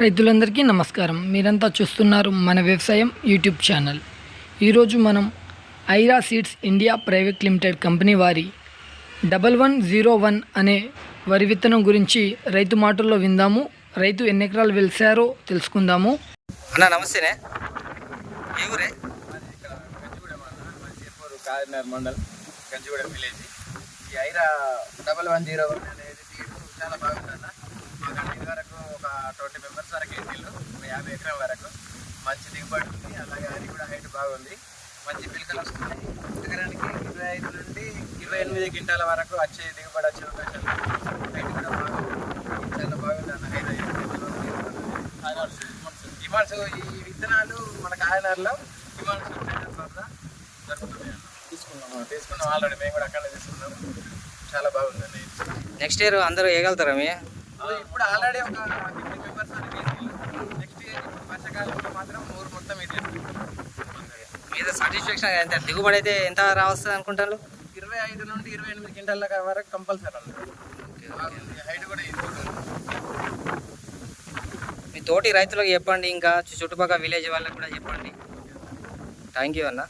రైతులందరికీ నమస్కారం. మీరంతా చూస్తున్నారు మన వ్యవసాయం యూట్యూబ్ ఛానల్. ఈరోజు మనం Aira seeds India private limited company వారి డబల్ వన్ జీరో వన్ అనే వరి విత్తనం గురించి రైతు మాటల్లో విందాము. రైతు ఎన్ని ఎకరాలు వెలిసారో తెలుసుకుందాము. అన్న నమస్తేనే. ఏ ఊరే? మల్సీపూర్ కాకినాడ మండల్ గంజిగూడెం విలేజ్. ఈ Aira double one zero one అనేది చాలా బాగుందన్న మాకు ఇది వరకు ఒక ట్వంటీ మెంబర్స్ వరకు ఒక యాభై ఎకరాల వరకు. మంచి దిగుబడి ఉంది. అలాగే అది కూడా హైట్ బాగుంది. మంచి పిలకలు వస్తున్నాయి. ఎకరానికి ఇరవై ఐదు నుండి ఇరవై ఎనిమిది క్వింటాల వరకు వచ్చే దిగుబడి వచ్చే అవకాశాలు. హైట్ కూడా బాగుంది చాలా బాగుంది అన్న హైట్ ఈ విత్తనాలు మన కాయనారులో వల్ల దొరుకుతున్నాయి అన్న. తీసుకున్నాం తీసుకున్నాం. ఆల్రెడీ మేము కూడా అక్కడే తీసుకున్నాం. చాలా బాగుందండి నెక్స్ట్ ఇయర్ అందరూ వేయగలుగుతారా మీ? ఇప్పుడు ఆల్రెడీ ఒక ఫిఫ్టీ మెంబర్స్ నెక్స్ట్ వర్షాకాలంలో మాత్రం ఊరు మొత్తం ఇది. మీద సాటిస్ఫాక్షన్ ఎంత దిగుబడి అయితే ఎంత రావస్తుంది అనుకుంటారు? ఇరవై ఐదు నుండి ఇరవై ఎనిమిది క్వింటాల వరకు కంపల్సరీ హైట్ కూడా మీ తోటి రైతులకు చెప్పండి ఇంకా చుట్టుపక్కల విలేజ్ వాళ్ళకి కూడా చెప్పండి. థ్యాంక్ యూ అన్న.